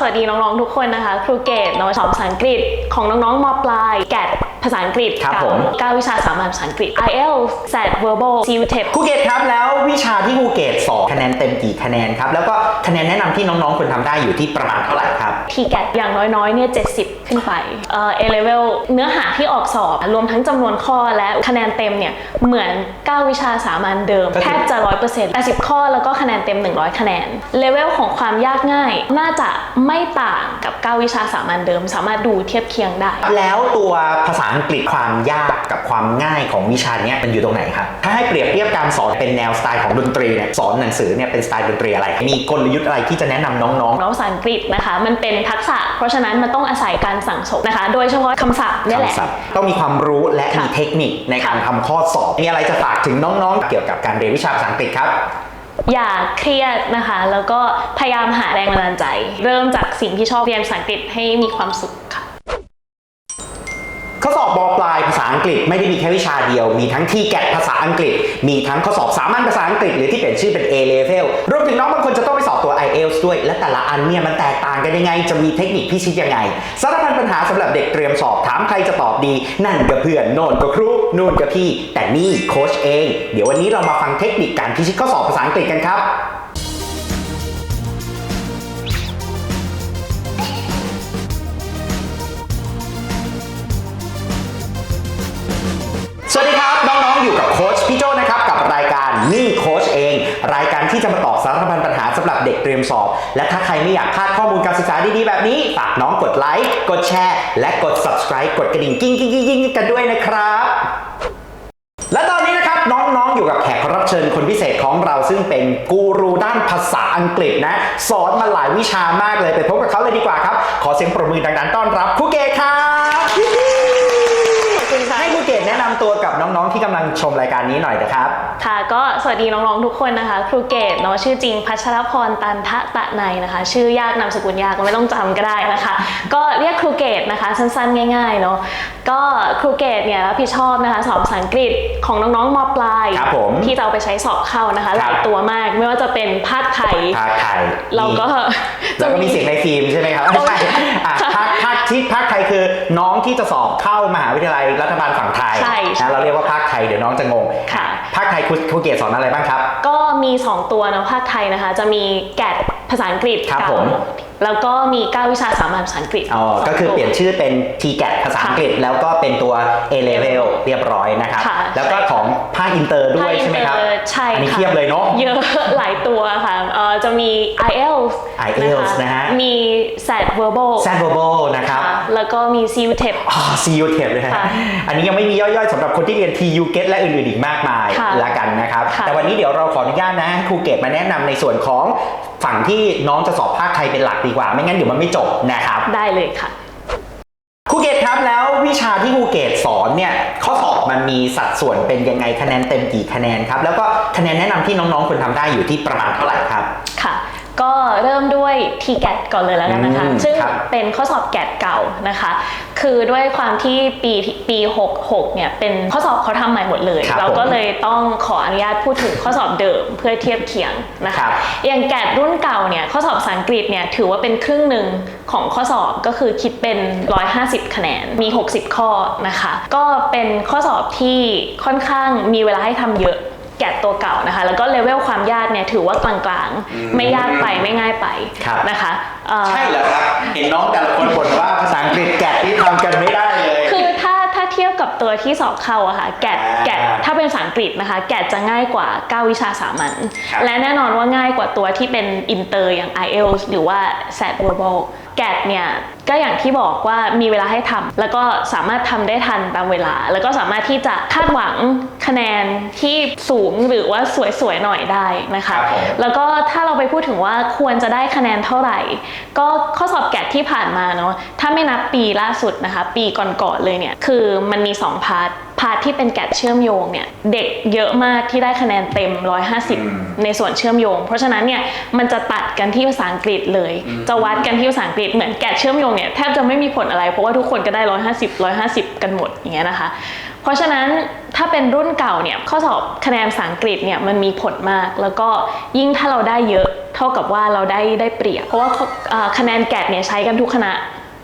สวัสดีน้องๆทุกคนนะคะ ครูเกตนชองสอนภาษาอังกฤษของน้องๆมปลายแกด ภาษาอังกฤษครับเก้าผม เก้าวิชาสามัญภาษาอังกฤษ IELTS SAT Verbal c u t e p ครูเกตครับแล้ววิชาที่ครูเกตสอนคะแนนเต็มกี่คะแนนครับ แล้วก็คะแนนแนะนำที่น้องๆควรทำได้อยู่ที่ประมาณเท่าไหร่ครับ TGAT อย่างน้อยๆเนี่ย70 ขึ้นไปเอ่อ A level เนื้อหาที่ออกสอบ รวมทั้งจำนวนข้อและคะแนนเต็มเนี่ยเหมือน 9 วิชาสามัญเดิม ก็คือ แทบจะ 100% 80 ข้อแล้วก็คะแนนเต็ม 100 คะแนน เลเวลของความยากง่าย น่าจะไม่ต่างกับ 9 วิชาสามัญเดิม สามารถดูเทียบเคียงได้ แล้วตัวภาษาอังกฤษความยากกับความง่ายของวิชาเนี้ยมันอยู่ตรงไหนครับ ถ้าให้เปรียบเทียบการสอนเป็นแนวสไตล์ของดนตรีเนี่ยสอนหนังสือเนี่ยเป็นสไตล์ดนตรีอะไร มีกลยุทธ์อะไรที่จะแนะนำน้องน้องภาษาอังกฤษนะคะ มันเป็นทักษะ เพราะฉะนั้นมันต้องอาศัยการสั่งสมนะคะ โดยเฉพาะคำศัพท์ๆเนี่ยแหละคำศัพท์ต้องมีความรู้และค่ะมีเทคนิคในการทำข้อสอบมีอะไรจะฝากถึงน้องๆ เกี่ยวกับการเรียนวิชาภาษาอังกฤษครับอย่าเครียดนะคะ แล้วก็พยายามหาแรงบันดาลใจ เริ่มจากสิ่งที่ชอบเรียนภาษาอังกฤษให้มีความสุข กฤษไม่ได้มีแค่วิชาเดียว มีทั้งที่แกะภาษาอังกฤษ มีทั้งข้อสอบสามัญภาษาอังกฤษหรือที่เปลี่ยนชื่อเป็น A level รวมถึงน้องบางคนจะต้องไปสอบตัว IELTS ด้วย และแต่ละอันเนี่ยมันแตกต่างกันยังไง จะมีเทคนิคพิชิตยังไงสารพันปัญหาสำหรับเด็กเตรียมสอบถามใครจะตอบดี นั่นกับเพื่อนโน่นกับครูนู่นกับพี่ แต่นี่โค้ชเอง เดี๋ยววันนี้เรามาฟังเทคนิคการพิชิตข้อสอบภาษาอังกฤษกันครับ ดีๆ แบบนี้ ฝากน้องกดไลค์กดแชร์ และกด subscribe กดกระดิ่งกิ้งกิ้งกิ้งกิ้งกันด้วยนะครับ และตอนนี้นะครับน้องๆอยู่กับแขกรับเชิญคนพิเศษของเราซึ่งเป็นกูรูด้านภาษาอังกฤษนะ สอนมาหลายวิชามากเลยไปพบกับเขาเลยดีกว่าครับ ขอเสียงปรบมือดังๆต้อนรับครูเกครับ แนะนำตัวกับน้องๆที่กำลังชมรายการนี้หน่อยนะครับ ค่ะก็สวัสดีน้องๆทุกคนนะคะ ครูเกตเนาะชื่อจริงพัชรพรตันทะตะในนะคะ ชื่อยากนามสกุลยากก็ไม่ต้องจำก็ได้นะคะ ก็เรียกครูเกตนะคะสั้นๆ ง่ายๆเนาะก็ครูเกตเนี่ยรับผิดชอบนะคะสอบภาษาอังกฤษของน้องๆมปลายครับผมที่จะเอาไปใช้สอบเข้านะคะครับหลายตัวมากไม่ว่าจะเป็นภาคไทย ภาคไทยเราก็ แล้วก็มีเสียงในฟิล์มใช่ไหมครับไม่ใช่อะภาคภาค ที่ภาคไทยคือน้องที่จะสอบเข้ามหาวิทยาลัยรัฐบาลฝั่งไทยใช่ใช่ นะเราเรียกว่าภาคไทยเดี๋ยวน้องจะงงค่ะ ภาคไทยครูครูเกศสอนอะไรบ้างครับ ก็มี 2 ตัวเนาะภาคไทยนะคะ จะมีแกดภาษาอังกฤษครับเก่าผม แล้วก็มี 9 วิชาสามัญภาษาอังกฤษอ๋อสงก็คือตัวเปลี่ยนชื่อเป็น t g a t ภาษาอังกฤษ แล้วก็เป็นตัว A level เรียบร้อยนะครับค่ะแล้วก็ของภาคอินเตอร์ด้วยใช่ไหมครับภาอินเตอใช่อันนี้ค่ะเทียบเลยเนาะเยอะหลายตัวค่ะเอ่อจะมี IELTS IELTS นะฮะมี SAT Verbal s a t verbal นะครับค่ะแล้วก็มี c u t e p อ่า CU t e p เลยฮะค่ะอันนี้ยังไม่มีย่อยๆสำหรับคนที่เรียน TU GET และอื่นๆอีกมากมายค่ะละกันนะครับค่ะแต่วันนี้เดี๋ยวเราขออนุญาตนะให้ครูเกตมาแนะนำในส่วนของฝั่งที่น้องจะสอบภาคไทยเป็นหลักดีกว่า ไม่งั้นเดี๋ยวมันไม่จบนะครับได้เลยค่ะครูเกตครับแล้ววิชาที่ครูเกตสอนเนี่ยข้อสอบมันมีสัดส่วนเป็นยังไงคะแนนเต็มกี่คะแนนครับ แล้วก็คะแนนแนะนำที่น้องๆควรทำได้อยู่ที่ประมาณเท่าไหร่ครับค่ะก็เริ่มด้วย TGAT ก่อนเลยแล้วกันนะคะอืมซึ่งครับเป็นข้อสอบแกดเก่านะคะ คือด้วยความที่ปีปี66เนี่ยเป็นข้อสอบเขาทำใหม่หมดเลย ครับเราก็ผมเลยต้องขออนุญาตพูดถึงข้อสอบเดิมเพื่อเทียบเคียงนะครัคะบ อย่างแกดรุ่นเก่าเนี่ยข้อสอบภาษาอังกฤษเนี่ยถือว่าเป็นครึ่งหนึ่งของข้อสอบก็คือคิดเป็น 150 คะแนนมี 60 ข้อนะคะ ก็เป็นข้อสอบที่ค่อนข้างมีเวลาให้ทำเยอะ แกะตัวเก่านะคะ แล้วก็เลเวลความยากเนี่ยถือว่ากลางๆ ไม่ยากไปไม่ง่ายไปครับนะคะเอ่อใช่เหรอครับ เห็นน้องแต่ละคนบ่นว่าภาษาอังกฤษแกะที่ทำกันไม่ได้เลย คือถ้าถ้าเทียบกับตัวที่สอบเข้าอะค่ะแกะอ่าแกะถ้าเป็นภาษาอังกฤษนะคะ แกะจะง่ายกว่า 9 วิชาสามัญครับและแน่นอนว่าง่ายกว่าตัวที่เป็นอินเตอร์อย่าง IELTS หรือว่า SAT Verbal แกะเนี่ยก็อย่างที่บอกว่ามีเวลาให้ทำแล้วก็สามารถทำได้ทันตามเวลา แล้วก็สามารถที่จะคาดหวังคะแนนที่สูงหรือว่าสวยๆหน่อยได้นะคะครับผมแล้วก็ถ้าเราไปพูดถึงว่าควรจะได้คะแนนเท่าไหร่ ก็ข้อสอบแกดที่ผ่านมาเนาะถ้าไม่นับปีล่าสุดนะคะ ปีก่อนๆเลยเนี่ยคือมันมี 2 พาร์ทพาร์ทที่เป็นแกดเชื่อมโยงเนี่ยเด็กเยอะมากที่ได้คะแนนเต็ม 150 ในส่วนเชื่อมโยง เพราะฉะนั้นเนี่ยมันจะตัดกันที่ภาษาอังกฤษเลย จะวัดกันที่ภาษาอังกฤษเหมือนแกดเชื่อมโยงเนี่ยแทบจะไม่มีผลอะไรเพราะว่าทุกคนก็ได้ 150 150 กันหมดอย่างเงี้ยนะคะ เพราะฉะนั้นถ้าเป็นรุ่นเก่าเนี่ยข้อสอบคะแนนภาษาอังกฤษเนี่ยมันมีผลมาก แล้วก็ยิ่งถ้าเราได้เยอะเท่ากับว่าเราได้ได้เปรียบ เพราะว่าเอ่อคะแนนแกดเนี่ยใช้กันทุกคณะ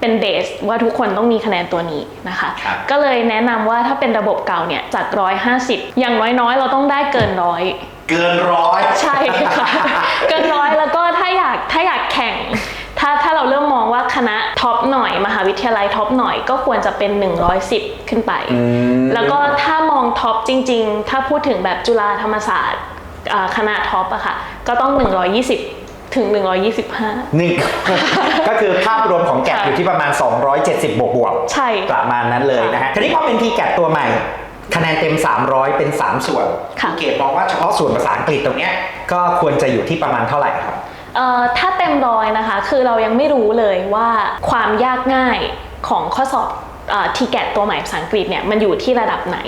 เป็นเบสว่าทุกคนต้องมีคะแนนตัวนี้นะคะครับก็เลยแนะนำว่าถ้าเป็นระบบเก่าเนี่ยจาก150อย่างน้อยๆ เราต้องได้เกินร้อยเกินร้อยใช่ค่ะเกินร้อยแล้วก็ถ้าอยากถ้าอยากแข่งถ้าถ้าเราเริ่มมองว่าคณะท็อปหน่อย มหาวิทยาลัยท็อปหน่อยก็ควรจะเป็น 110 ขึ้นไปมแล้วก็ถ้ามองท็อปจริง ๆ ถ้าพูดถึงแบบจุฬาธรรมศาสตร์อ่าคณะท็อปอะค่ะก็ต้อง 120 ถึง 125 นี่ ก็คือภาพรวมของแกะค่ะอยู่ที่ประมาณ 270 บวกบวกๆใช่ ประมาณนั้นเลยนะฮะทีนี้พอเป็นทีแกะตัวใหม่ คะแนนเต็ม 300 เป็น 3 ส่วนค่ะณเกดมองว่าเฉพาะส่วนภาษาอังกฤษตรงเนี้ยก็ควรจะอยู่ที่ประมาณเท่าไหร่ครับ เอ่อถ้าเต็มร้อยนะคะ คือเรายังไม่รู้เลยว่าความยากง่ายของข้อสอบทีแกตตัวใหม่ภาษาอังกฤษเนี่ยมันอยู่ที่ระดับไหน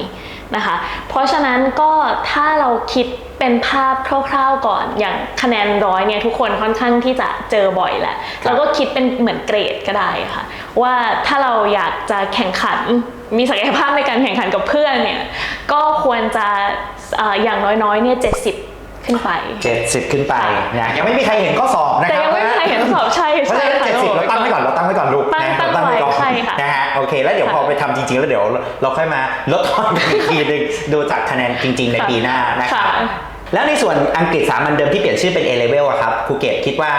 นะคะ เพราะฉะนั้นก็ถ้าเราคิดเป็นภาพคร่าวๆก่อนอย่างคะแนนร้อยเนี่ยทุกคนค่อนข้างที่จะเจอบ่อยแหละครับเราก็คิดเป็นเหมือนเกรดก็ได้ค่ะ ว่าถ้าเราอยากจะแข่งขันมีศักยภาพในการแข่งขันกับเพื่อนเนี่ยก็ควรจะเอ่ออย่างน้อยๆเนี่ย70ขึ้นไป 70 ขึ้นไปค่ะนะยังไม่มีใครเห็นข้อสอบนะแต่ครับยังไม่มีใครเห็นข้อสอบใช่เพราะฉะนั้นใช่ค่ะเจ็ดสิบเราตั้งไว้ก่อนเราตั้งไว้ก่อนลูกตั้งนะตั้งเราไว้ก่อ นใช่ค่ะนะฮะโอเค แล้วเดี๋ยวค่ะพอไปทำจริง ๆ แล้วเดี๋ยวเราค่อยมาลดทอนกันอีกทีหนึงดูจากคะแนนจริง ๆ ในค่ะปีหน้านะครับค่ะแล้วในส่วนอังกฤษสามัญเดิมที่เปลี่ยนชื่อเป็น A level อะครับครูเกตคิดว่า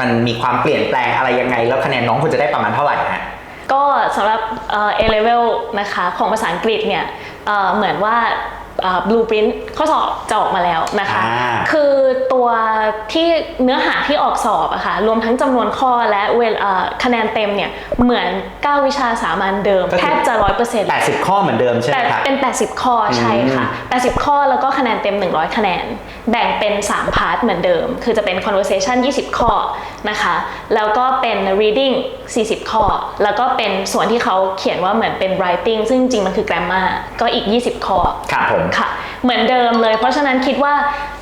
มันมีความเปลี่ยนแปลงอะไรยังไง แล้วคะแนนน้องควรจะได้ประมาณเท่าไหร่ฮะก็สำหรับเอ่อ A level นะคะของภาษาอังกฤษเนี่ยเอ่อเหมือนว่า เอ่อ blueprint ข้อสอบจะออกมาแล้วนะคะ อ่า คือตัวที่เนื้อหาที่ออกสอบอะค่ะรวมทั้งจำนวนข้อและเวลเอ่อคะแนนเต็มเนี่ยเหมือน 9 วิชาสามัญเดิมก็คือแทบจะ100% 80 ข้อเหมือนเดิมใช่ไหแต่มครับ เป็น 80 ข้อใช่ค่ะ 80 ข้อแล้วก็คะแนนเต็ม 100 คะแนน แบ่งเป็น 3 พาร์ทเหมือนเดิม คือจะเป็น conversation 20 ข้อนะคะ แล้วก็เป็น reading 40 ข้อ แล้วก็เป็นส่วนที่เขาเขียนว่าเหมือนเป็น writing ซึ่งจริงๆมันคือ grammar ก็อีก 20 ข้อครับผมค่ะ เหมือนเดิมเลย เพราะฉะนั้นคิดว่า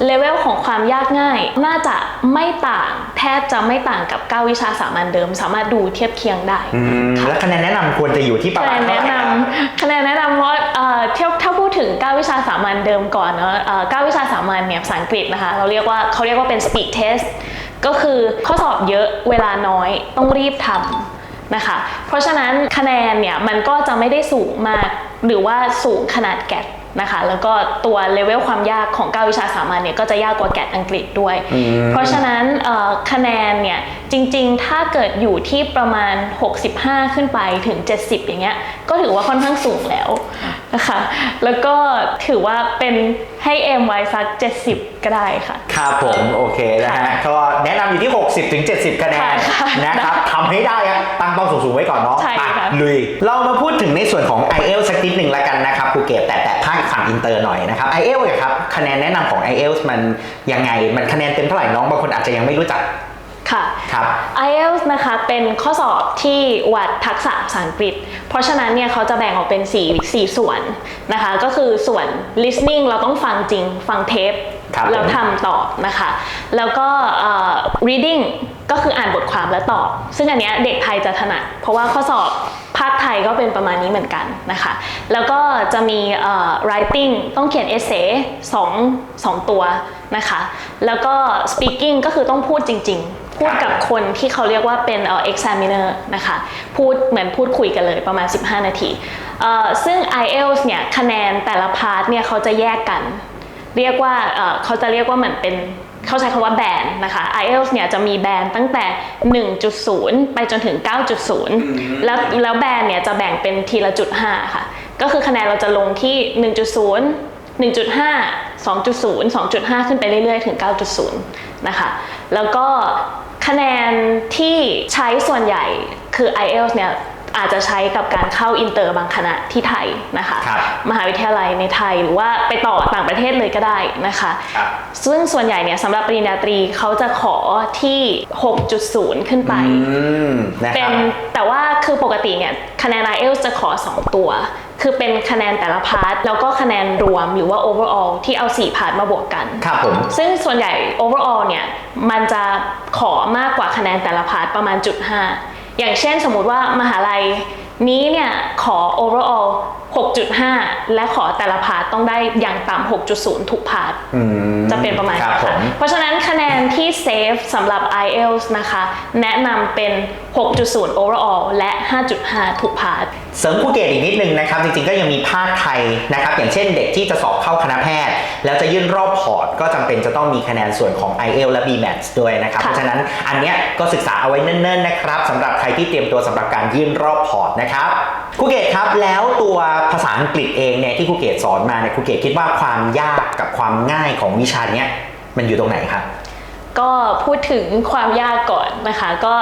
เลเวลของความยากง่าย น่าจะไม่ต่างแทบจะไม่ต่างกับ 9 วิชาสามัญเดิม สามารถดูเทียบเคียงได้อืมค่ะแล้วคะแนนแนะนำควรจะอยู่ที่ประคะมาแนณนเท่าแนะไหร่นครับำคะแนนแนะนำว่าเอ่อเที่ยวถ้าพูดถึง 9 วิชาสามัญเดิมก่อนเนาะเอ่อ9วิชาสามัญเนี่ยภาษาอังกฤษนะคะ เราเรียกว่าเขาเรียกว่าเป็น speak test ก็คือข้อสอบเยอะเวลาน้อยต้องรีบทำนะคะ เพราะฉะนั้นคะแนนเนี่ยมันก็จะไม่ได้สูงมาก หรือว่าสูงขนาดแกดนะคะแล้วก็ตัวเลเวลความยากของ9วิชาสามัญเนี่ยก็จะยากกว่าแกดอังกฤษด้วยอืมเพราะฉะนั้นเอ่อคะแนนเนี่ยจริงๆ ถ้าเกิดอยู่ที่ประมาณ 65 ขึ้นไปถึง 70 อย่างเงี้ย ก็ถือว่าค่อนข้างสูงแล้วนะคะ แล้วก็ถือว่าเป็นให้เอ็มไว้สัก 70 ก็ได้ค่ะ ครับผมโอเคนะฮะค่ะก็แนะนำอยู่ที่ 60ถึง70 คะแนนค่ะนะครับทำให้ได้ครับตั้งเป้าสูงๆไว้ก่อนเนาะใช่ไปค่ะลุย เรามาพูดถึงในส่วนของ i อเอลสักนิดหนึ่งละกันนะครับครูเกตแต่แต่ภาคฝั่งอินเตอร์หน่อยนะครับ i อเอลครับคะแนนแนะนำของ i อเอลมันยังไงมันคะแนนเต็มเท่าไหร่น้องบางคนอาจจะยังไม่รู้จัก ค่ะ ครับ IELTS นะคะเป็นข้อสอบที่วัดทักษะภาษาอังกฤษ เพราะฉะนั้นเนี่ยเขาจะแบ่งออกเป็น 4 4 ส่วนนะคะ ก็คือส่วน listening เราต้องฟังจริง ฟังเทปครับแล้วผมทำตอบนะคะ แล้วก็เอ่อ reading ก็คืออ่านบทความแล้วตอบ ซึ่งอันเนี้ยเด็กไทยจะถนัด เพราะว่าข้อสอบภาคไทยก็เป็นประมาณนี้เหมือนกันนะคะ แล้วก็จะมีเอ่อ writing ต้องเขียน essay สองสองตัวนะคะ แล้วก็ speaking ก็คือต้องพูดจริง ๆ พูดกับคนที่เขาเรียกว่าเป็นเอ่อ examiner นะคะ พูดเหมือนพูดคุยกันเลยประมาณ 15 นาทีเอ่อซึ่ง IELTS เนี่ยคะแนนแต่ละพาร์ทเนี่ยเขาจะแยกกัน เรียกว่าเอ่อเขาจะเรียกว่าเหมือนเป็นเขาใช้คำว่าแบนนะคะ IELTS เนี่ยจะมีแบนตั้งแต่ 1.0 ไปจนถึง 9.0 แล้วแล้วแบนเนี่ยจะแบ่งเป็นทีละจุด5ค่ะ ก็คือคะแนนเราจะลงที่ 1.0 1.5 2.0 2.5 ขึ้นไปเรื่อยๆ ถึง 9.0 นะคะ แล้วก็ คะแนนที่ใช้ส่วนใหญ่คือ IELTS เนี่ย อาจจะใช้กับการเข้าอินเตอร์บางคณะที่ไทยนะคะครับมหาวิทยาลัยในไทยหรือว่าไปต่อต่างประเทศเลยก็ได้นะคะครับซึ่งส่วนใหญ่เนี่ยสำหรับปริญญาตรีเขาจะขอที่ 6.0 ขึ้นไปอืมนะคเป็รันบแต่ว่าคือปกติเนี่ยคะแนน IELTS จะขอ 2 ตัว คือเป็นคะแนนแต่ละพาร์ทแล้วก็คะแนนรวมหรือว่า overall ที่เอา 4 พาร์ทมาบวกกันครับผมซึ่งส่วนใหญ่ overall เนี่ยมันจะขอมากกว่าคะแนนแต่ละพาร์ทประมาณจุด5 อย่างเช่นสมมุติว่ามหาลัยนี้เนี่ยขอ overall 6.5 และขอแต่ละพาร์ทต้องได้อย่างต่ำ6.0 ทุกพาร์ทอืมจะเป็นประมาณครับนี้ผค่ะมเพราะฉะนั้นคะแนนที่เซฟสำหรับ IELTS นะคะ แนะนำเป็น 6.0 overall และ 5.5 ทุกพาร์ทเสริมภูเก็ตอีกนิดนึงนะครับ จริงๆก็ยังมีภาคไทยนะครับ อย่างเช่นเด็กที่จะสอบเข้าคณะแพทย์ แล้วจะยื่นรอบพอร์ต ก็จำเป็นจะต้องมีคะแนนส่วนของ i อ l และ BMAT ด้วยนะครับค่ะเพราะฉะนั้นอันเนี้ยก็ศึกษาเอาไว้เนิ่นๆนะครับสำหรับใครที่เตรียมตัวสำหรับการยื่นรอบพอร์ตนะครับครูเกตครับแล้วตัวภาษาอังกฤษเองเนี่ยที่ครูเกตสอนมาเนี่ยครูเกตคิดว่าความยากกับความง่ายของวิชาเนี้ยมันอยู่ตรงไหนครับก็พูดถึงความยากก่อนนะคะ ก็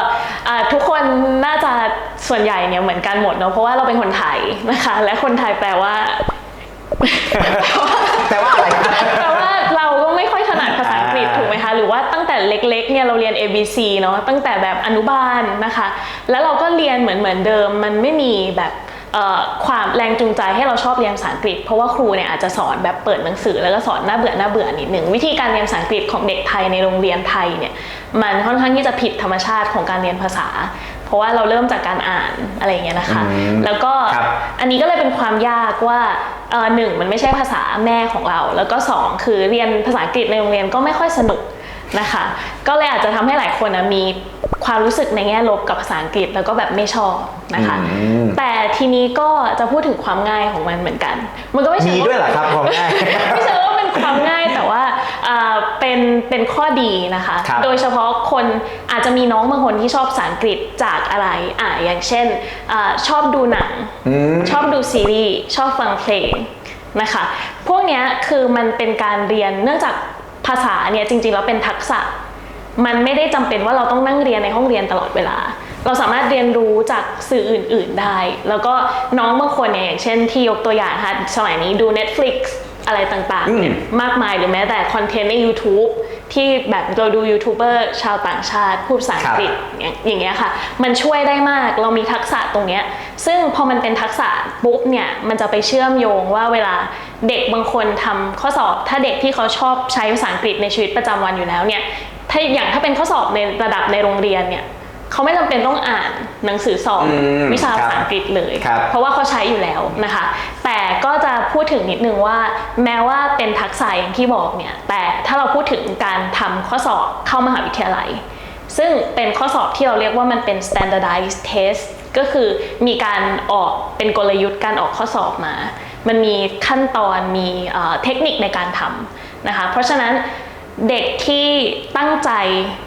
อ่าทุกคนน่าจะส่วนใหญ่เนี่ยเหมือนกันหมดเนาะเพราะว่าเราเป็นคนไทยนะคะ และคนไทยแปลว่าแต่ว่าอะไรครับแปลว่าเราก็ไม่ค่อยถนัดภาษาอังกฤษอ่าถูกไหมคะหรือว่าตั้งแต่เล็กๆเนี่ยเราเรียน A B C เนาะตั้งแต่แบบอนุบาลนะคะ แล้วเราก็เรียนเหมือนเหมือนเดิมมันไม่มีแบบเอ่อ ความแรงจูงใจให้เราชอบเรียนภาษาอังกฤษ เพราะว่าครูเนี่ยอาจจะสอนแบบเปิดหนังสือแล้วก็สอนน่าเบื่อน่าเบื่อนิดหนึ่งวิธีการเรียนภาษาอังกฤษของเด็กไทยในโรงเรียนไทยเนี่ยมันค่อนข้างที่จะผิดธรรมชาติของการเรียนภาษา เพราะว่าเราเริ่มจากการอ่านอะไรอย่างเงี้ยนะคะอืมแล้วก็ครับอันนี้ก็เลยเป็นความยากว่าเอ่อหนึ่งมันไม่ใช่ภาษาแม่ของเรา แล้วก็สองคือเรียนภาษาอังกฤษในโรงเรียนก็ไม่ค่อยสนุกนะคะ ก็เลยอาจจะทำให้หลายคนนะมี ความรู้สึกในแง่ลบกับภาษาอังกฤษแล้วก็แบบไม่ชอบนะคะอืมแต่ทีนี้ก็จะพูดถึงความง่ายของมันเหมือนกัน มันก็ไม่มีใช่ด้วยเหรอครับความง่ายไม่ใช่ว่าเป็นความง่ายแต่ว่าอ่าเป็นเป็นข้อดีนะคะครับโดยเฉพาะคนอาจจะมีน้องบางคนที่ชอบภาษาอังกฤษจากอะไรอ่าอย่างเช่นอาชอบดูหนังอืมชอบดูซีรีส์ชอบฟังเพลงนะคะ พวกเนี้ยคือมันเป็นการเรียนเนื่องจากภาษาเนี่ยจริงๆแล้วเป็นทักษะ มันไม่ได้จำเป็นว่าเราต้องนั่งเรียนในห้องเรียนตลอดเวลา เราสามารถเรียนรู้จากสื่ออื่น ๆได้ แล้วก็น้องบางคนเนี่ยอย่างเช่นที่ยกตัวอย่างนะคะสมัยนี้ดู Netflix อะไรต่างๆเนี่ยอืมมากมายหรือแม้แต่คอนเทนต์ใน YouTube ที่แบบเราดูยูทูบเบอร์ชาวต่างชาติพูดภาษาอังกฤษอย่างอย่างเงี้ยค่ะ มันช่วยได้มากเรามีทักษะตรงเนี้ยซึ่งพอมันเป็นทักษะปุ๊บเนี่ยมันจะไปเชื่อมโยงว่าเวลาเด็กบางคนทำข้อสอบ ถ้าเด็กที่เขาชอบใช้ภาษาอังกฤษในชีวิตประจำวันอยู่แล้วเนี่ย ถ้าอย่างถ้าเป็นข้อสอบในระดับในโรงเรียนเนี่ยเขาไม่จำเป็นต้องอ่านหนังสือสอบอืมวิชาภาษาอังกฤษเลยครับเพราะว่าเขาใช้อยู่แล้วนะคะ แต่ก็จะพูดถึงนิดนึงว่า แม้ว่าเป็นทักษะอย่างที่บอกเนี่ย แต่ถ้าเราพูดถึงการทำข้อสอบเข้ามหาวิทยาลัย ซึ่งเป็นข้อสอบที่เราเรียกว่ามันเป็น standardized test ก็คือมีการออกเป็นกลยุทธ์การออกข้อสอบมา มันมีขั้นตอนมีเอ่อเทคนิคในการทำนะคะ เพราะฉะนั้น เด็กที่ตั้งใจ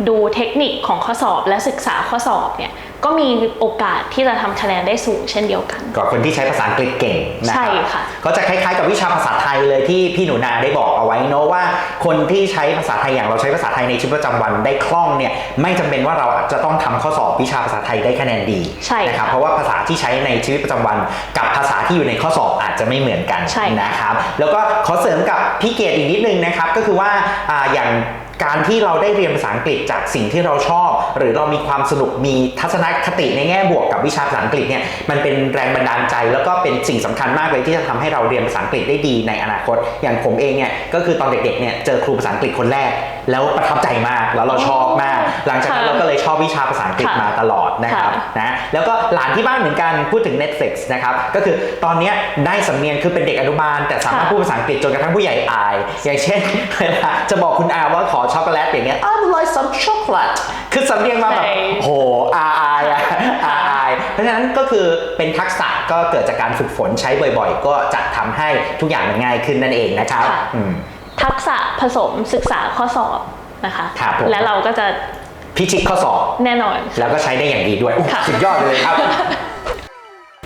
ดูเทคนิคของข้อสอบและศึกษาข้อสอบเนี่ย ก็มีโอกาสที่จะทำคะแนนได้สูงเช่นเดียวกันกับคนที่ใช้ภาษาอังกฤษเก่งนะใช่รับค่ะก็จะคล้ายๆกับวิชาภาษาไทยเลยที่พี่หนูนาได้บอกเอาไว้เนอะว่า คนที่ใช้ภาษาไทยอย่างเราใช้ภาษาไทยในชีวิตประจำวันได้คล่องเนี่ยไม่จำเป็นว่าเราจะต้องทำข้อสอบวิชาภาษาไทยได้คะแนนดีใช่ค่ะนะครับเพราะว่าภาษาที่ใช้ในชีวิตประจำวัน กับภาษาที่อยู่ในข้อสอบอาจจะไม่เหมือนกันใช่ค่ะนะครับแล้วก็ขอเสริมกับพี่เกดอีกนิดนึงนะครับก็คือว่าอ่าอย่าง การที่เราได้เรียนภาษาอังกฤษจากสิ่งที่เราชอบ หรือเรามีความสนุกมีทัศนคติในแง่บวกกับวิชาภาษาอังกฤษเนี่ยมันเป็นแรงบันดาลใจ แล้วก็เป็นสิ่งสำคัญมากเลยที่จะทำให้เราเรียนภาษาอังกฤษได้ดีในอนาคต อย่างผมเองเนี่ยก็คือตอนเด็กๆเนี่ยเจอครูภาษาอังกฤษคนแรก แล้วประทับใจมากแล้วเราชอบมาก หลังจากนั้นค่ะเราก็เลยชอบวิชาภาษาอังกฤษค่ะมาตลอดนะครับค่ะนะแล้วก็หลานที่บ้านเหมือนกันพูดถึง Netflix นะครับก็คือตอนเนี้ยได้สำเนียงคือเป็นเด็กอนุบาล แต่สามารถค่ะพูดภาษาอังกฤษจนกระทั่งผู้ใหญ่อาย อย่างเช่นเวลาจะบอกคุณอาว่าขอช็อกโกแลตอย่างเงี้ย I would like some chocolate คือสำเนียงมาแบบใช่โหอาอายอะอาอาย เพราะฉะนั้นก็คือเป็นทักษะก็เกิดจากการฝึกฝนใช้บ่อยๆ ก็จะทำให้ทุกอย่างมันง่ายขึ้นนั่นเองนะครับค่ะอืม ทักษะผสมศึกษาข้อสอบนะคะ ครับผม และเราก็จะพิชิตข้อสอบ แน่นอน แล้วก็ใช้ได้อย่างดีด้วยอุ๊ยค่ะ สุดยอดไปเลยครับ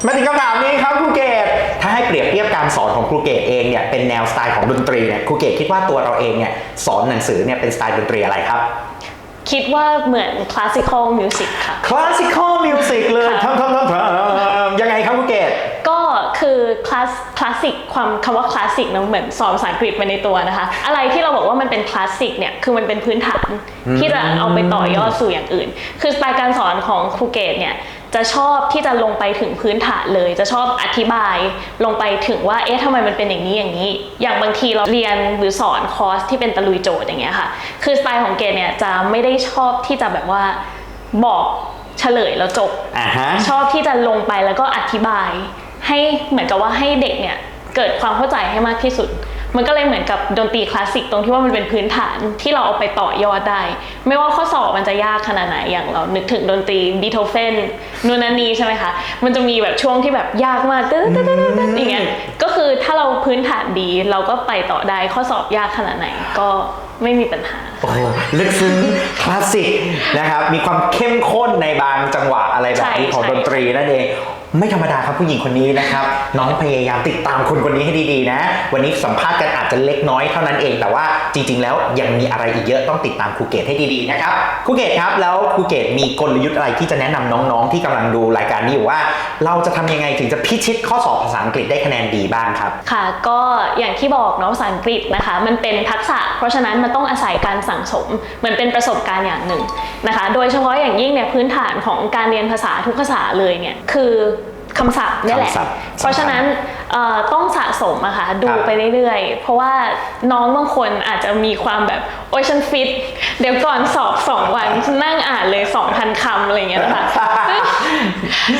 มาถึงคำถามนี้ครับครูเกตถ้าให้เปรียบเทียบการสอนของครูเกตเองเนี่ยเป็นแนวสไตล์ของดนตรีเนี่ยครูเกตคิดว่าตัวเราเองเนี่ยสอนหนังสือเนี่ยเป็นสไตล์ดนตรีอะไรครับ คิดว่าเหมือน classical music ค่ะ classical music เลยค่ะ ทำทำทำทำยังไงครับครูเกตก็ คือคลาสคลาสสิกความคำว่าคลาสสิกนะเหมือนสอนภาษาอังกฤษไปในตัวนะคะ อะไรที่เราบอกว่ามันเป็นคลาสสิกเนี่ยคือมันเป็นพื้นฐานที่จะเอาไปต่อยอดสู่อย่างอื่น คือสไตล์การสอนของครูเกตเนี่ยจะชอบที่จะลงไปถึงพื้นฐานเลย จะชอบอธิบายลงไปถึงว่าเอ๊ะทำไมมันเป็นอย่างนี้อย่างนี้ อย่างบางทีเราเรียนหรือสอนคอร์สที่เป็นตะลุยโจทย์อย่างเงี้ยค่ะ คือสไตล์ของเกตเนี่ยจะไม่ได้ชอบที่จะแบบว่าบอกเฉลยแล้วจบอ่าฮะชอบที่จะลงไปแล้วก็อธิบาย ให้เหมือนกับว่าให้เด็กเนี่ยเกิดความเข้าใจให้มากที่สุด มันก็เลยเหมือนกับดนตรีคลาสสิกตรงที่ว่ามันเป็นพื้นฐานที่เราเอาไปต่อยอดได้ ไม่ว่าข้อสอบมันจะยากขนาดไหนอย่างเรา นึกถึงดนตรีบีโธเฟนนูนนนีใช่ไหมคะ มันจะมีแบบช่วงที่แบบยากมากตึ๊ดตึ๊ดตึ๊ดตึ๊ดอย่างเงี้ยก็คือถ้าเราพื้นฐานดีเราก็ไปต่อได้ข้อสอบยากขนาดไหนก็ไม่มีปัญหาโอ้โหลึกซึ้งคลาสสิกนะครับ มีความเข้มข้นในบางจังหวะอะไรแบบนี้ใช่ของใช่ดนตรีนั่นเอง ไม่ธรรมดาครับผู้หญิงคนนี้นะครับ น้องพยายามติดตามคนคนนี้ให้ดีๆนะ วันนี้สัมภาษณ์กันอาจจะเล็กน้อยเท่านั้นเอง แต่ว่าจริง ๆ แล้วยังมีอะไรอีกเยอะต้องติดตามครูเกตให้ดีๆนะครับครูเกตครับแล้วครูเกตมีกลยุทธ์อะไรที่จะแนะนำน้องๆ ที่กำลังดูรายการนี้อยู่ว่า เราจะทำยังไงถึงจะพิชิตข้อสอบภาษาอังกฤษได้คะแนนดีบ้างครับ ค่ะ ก็อย่างที่บอกเนาะภาษาอังกฤษนะคะ มันเป็นทักษะ เพราะฉะนั้นมันต้องอาศัยการสั่งสม เหมือนเป็นประสบการณ์อย่างหนึ่ง นะคะ โดยเฉพาะอย่างยิ่งเนี่ยพื้นฐานของการเรียนภาษาทุกภาษาเลยเนี่ยคือคำศัพท์เนี่ยแหละคำศัพท์เพราะฉะนั้นเอ่อต้องสะสมอะค่ะดูครับไปเรื่อยๆ เพราะว่าน้องบางคนอาจจะมีความแบบ โอ้ยฉันฟิต เดี๋ยวก่อนสอบสองวันฉันนั่งอ่านเลย 2,000คำอะไรอย่างเงี้ยนะคะ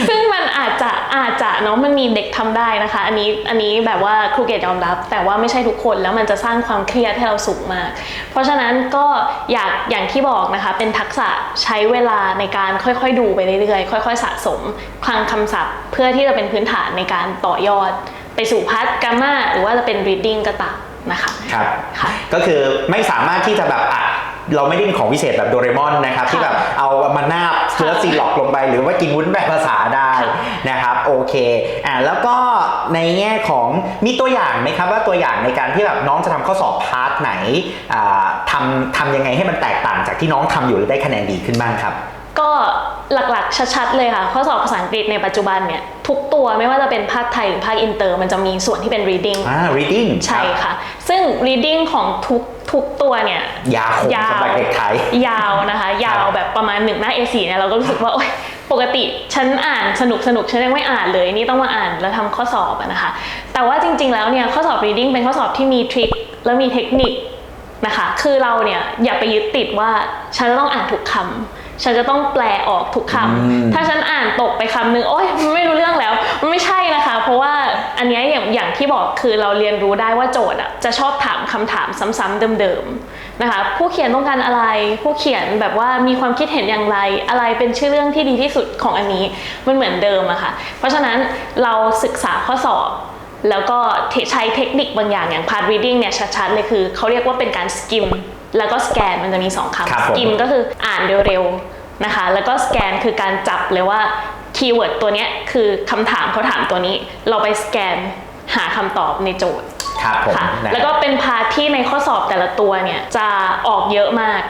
ซึ่งซึ่งมันอาจจะอาจจะเนาะมันมีเด็กทำได้นะคะ อันนี้อันนี้แบบว่าครูเกตยอมรับ แต่ว่าไม่ใช่ทุกคนแล้วมันจะสร้างความเครียดให้เราสูงมาก เพราะฉะนั้นก็อยากอย่างที่บอกนะคะ เป็นทักษะใช้เวลาในการค่อยๆดูไปเรื่อยๆค่อย ๆ สะสมคลังคำศัพท์ เพื่อที่จะเป็นพื้นฐานในการต่อยอด ไปสู่พัฒกามาหรือว่าจะเป็น reading ก็ตามนะคะครับค่ะก็คือไม่สามารถที่จะแบบอะ เราไม่ได้มีของพิเศษแบบโดเรมอนนะครับค่ะที่แบบเอามานาบเชื้อซีล็อกลงไป หรือว่ากินวุ้นแบบภาษาได้ค่ะนะครับโอเคอ่าแล้วก็ในแง่ของมีตัวอย่างไหมครับว่าตัวอย่างในการที่แบบน้องจะทำข้อสอบพาร์ทไหนอ่าทำทำยังไงให้มันแตกต่างจากที่น้องทำอยู่แล้วได้คะแนนดีขึ้นบ้างครับก็ หลักๆ ชัดๆ เลยค่ะ ข้อสอบภาษาอังกฤษในปัจจุบันเนี่ย ทุกตัวไม่ว่าจะเป็นภาคไทยหรือภาคอินเตอร์มันจะมีส่วนที่เป็น reading อ่า reading ใช่ค่ะ ซึ่ง reading ของทุกทุกตัวเนี่ย ยาคมสำหรับเด็กไทย ยาวนะคะ ยาวแบบประมาณหนึ่งหน้า A4 เนี่ยเราก็รู้สึกว่า โอ๊ยปกติฉันอ่านสนุกสนุกฉันยังไม่อ่านเลยนี่ต้องมาอ่านแล้วทำข้อสอบอะนะคะ แต่ว่าจริง ๆ แล้วเนี่ยข้อสอบ reading เป็นข้อสอบที่มีทริคแล้วมีเทคนิคนะคะ คือเราเนี่ยอย่าไปยึดติดว่าฉันจะต้องอ่านทุกคำ ฉันจะต้องแปลออกทุกคำอืมถ้าฉันอ่านตกไปคำหนึ่งโอ๊ยมันไม่รู้เรื่องแล้วมันไม่ใช่นะคะ เพราะว่าอันเนี้ยอย่างอย่างที่บอกคือเราเรียนรู้ได้ว่าโจทย์อะจะชอบถามคำถามซ้ำๆเดิมๆนะคะ ผู้เขียนต้องการอะไร ผู้เขียนแบบว่ามีความคิดเห็นอย่างไร อะไรเป็นชื่อเรื่องที่ดีที่สุดของอันนี้มันเหมือนเดิมอะค่ะ เพราะฉะนั้นเราศึกษาข้อสอบแล้วก็ใช้เทคนิคบางอย่างอย่าง part reading เนี่ยชัดๆเลยคือเขาเรียกว่าเป็นการ skim แล้วก็ scan มันจะมีสองครับคำผม skim ก็คืออ่านเร็วๆนะคะ แล้วก็ scan คือการจับเลยว่าคีย์เวิร์ดตัวเนี้ยคือคำถามเขาถามตัวนี้ เราไป scan หาคำตอบในโจทย์ ครับผมค่ะนะแล้วก็เป็นพาร์ทที่ในข้อสอบแต่ละตัวเนี่ยจะออกเยอะมาก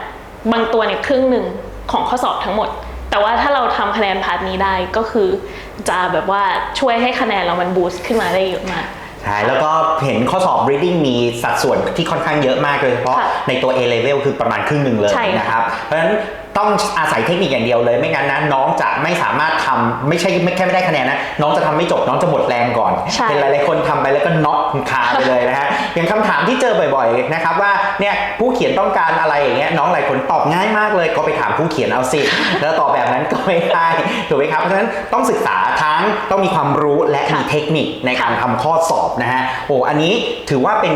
บางตัวเนี่ยครึ่งหนึ่งของข้อสอบทั้งหมด แต่ว่าถ้าเราทำคะแนนพาร์ทนี้ได้ก็คือ จะแบบว่าช่วยให้คะแนนเรามันบูสต์ขึ้นมาได้เยอะมาก ใช่แล้วก็เห็นข้อสอบ reading มีสัดส่วนที่ค่อนข้างเยอะมากเลยเฉพาะค่ะในตัว A level คือประมาณครึ่งหนึ่งเลยใช่ค่ะนะครับ เพราะฉะนั้น ต้องอาศัยเทคนิคอย่างเดียวเลยไม่งั้นนะน้องจะไม่สามารถทำไม่ใช่ไม่แค่ไม่ได้คะแนนนะน้องจะทำไม่จบน้องจะหมดแรงก่อนใช่เห็นหลายๆคนทำไปแล้วก็น็อกคาไปเลยนะฮะอย่างคำถามที่เจอบ่อยๆนะครับว่าเนี่ยผู้เขียนต้องการอะไรอย่างเงี้ยน้องหลายคนตอบง่ายมากเลยก็ไปถามผู้เขียนเอาสิแล้วตอบแบบนั้นก็ไม่ได้ถูกไหมครับเพราะฉะนั้นต้องศึกษาทั้งต้องมีความรู้และมีค่ะเทคนิคในการค่ะทำข้อสอบนะฮะโอ้อันนี้ถือว่าเป็น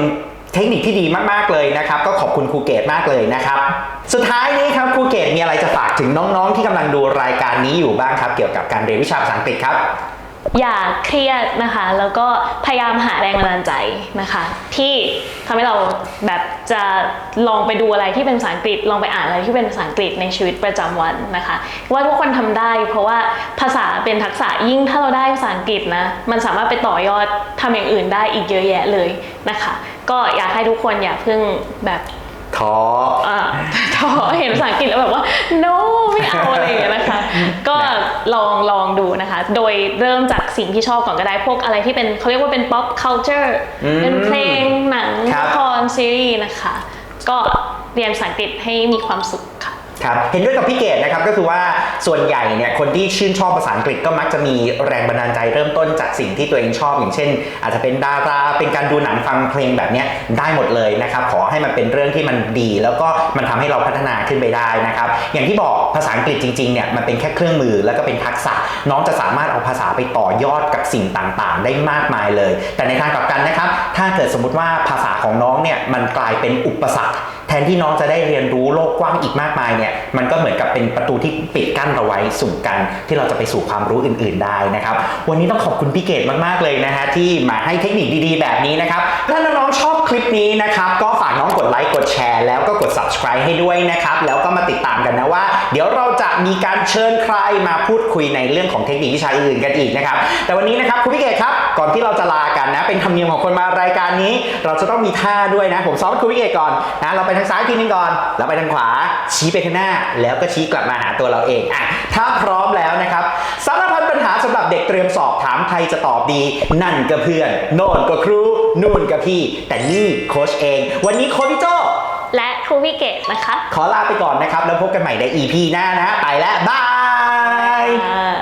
เทคนิคที่ดีมากๆเลยนะครับ ก็ขอบคุณครูเกตมากเลยนะครับ สุดท้ายนี้ครับครูเกตมีอะไรจะฝากถึงน้องๆ ที่กำลังดูรายการนี้อยู่บ้างครับ เกี่ยวกับการเรียนวิชาภาษาอังกฤษครับ อย่าเครียดนะคะ แล้วก็พยายามหาแรงบันดาลใจนะคะ ที่ทำให้เราแบบจะลองไปดูอะไรที่เป็นภาษาอังกฤษ ลองไปอ่านอะไรที่เป็นภาษาอังกฤษในชีวิตประจำวันนะคะ ว่าทุกคนทำได้ เพราะว่าภาษาเป็นทักษะยิ่งถ้าเราได้ภาษาอังกฤษนะมันสามารถไปต่อยอดทำอย่างอื่นได้อีกเยอะแยะเลยนะคะ ก็อยากให้ทุกคนอย่าเพิ่งแบบ ท้ออ่าท้อเห็นภาษาอังกฤษแล้วแบบว่า no ไม่เอาอะไรอย่างเงี้ยนะคะ ก็ลองลองดูนะคะ โดยเริ่มจากสิ่งที่ชอบก่อนก็ได้พวกอะไรที่เป็นเขาเรียกว่าเป็น pop culture อืมเป็นเพลงหนังครับละครซีรีส์นะคะ ก็เรียนภาษาอังกฤษให้มีความสุข ครับเห็นด้วยกับพี่เกดนะครับก็คือว่าส่วนใหญ่เนี่ยคนที่ชื่นชอบภาษาอังกฤษก็มักจะมีแรงบันดาลใจเริ่มต้นจากสิ่งที่ตัวเองชอบ อย่างเช่น อาจจะเป็นดาราเป็นการดูหนังฟังเพลงแบบนี้ได้หมดเลยนะครับขอให้มันเป็นเรื่องที่มันดี แล้วก็มันทำให้เราพัฒนาขึ้นไปได้นะครับอย่างที่บอกภาษาอังกฤษจริงๆเนี่ยมันเป็นแค่เครื่องมือแล้วก็เป็นทักษะ น้องจะสามารถเอาภาษาไปต่อยอดกับสิ่งต่างๆ ได้มากมายเลย แต่ในทางกลับกันนะครับถ้าเกิดสมมติว่าภาษาของน้องเนี่ยมันกลายเป็นอุปสรรค แทนที่น้องจะได้เรียนรู้โลกกว้างอีกมากมายเนี่ยมันก็เหมือนกับเป็นประตูที่ปิดกั้นเราไว้สู่กัน ที่เราจะไปสู่ความรู้อื่น ๆ ได้นะครับ วันนี้ต้องขอบคุณพี่เกดมาก ๆ เลยนะฮะที่มาให้เทคนิคดีๆ แบบนี้นะครับถ้าน้องๆชอบคลิปนี้นะครับก็ฝากน้องกดไลค์กดแชร์แล้วก็กด subscribe ให้ด้วยนะครับแล้วก็มาติดตามกันนะว่า เดี๋ยวเราจะมีการเชิญใครมาพูดคุยในเรื่องของเทคนิควิชาอื่นๆกันอีกนะครับแต่วันนี้นะครับคุณพี่เกดครับก่อนที่เราจะลากันนะเป็นธรรมเนียมของคนมารายการนี้ เราจะต้องมีท่าด้วยนะผมซ้อมคุณพี่เกดก่อนนะเราไปทางซ้ายทีนึงก่อน แล้วไปทางขวา ชี้ไปข้างหน้า แล้วก็ชี้กลับมาหาตัวเราเองอะถ้าพร้อมแล้วนะครับสารพัดปัญหาสำหรับเด็กเตรียมสอบถามใครจะตอบดี นั่นก็เพื่อน โน่นก็ครูนู่นก็พี่ แต่นี่โค้ชเอง วันนี้โค้ชพี่โจและครูวิเกตนะคะ ขอลาไปก่อนนะครับ แล้วพบกันใหม่ใน EP หน้านะ ไปแล้ว บายอ่า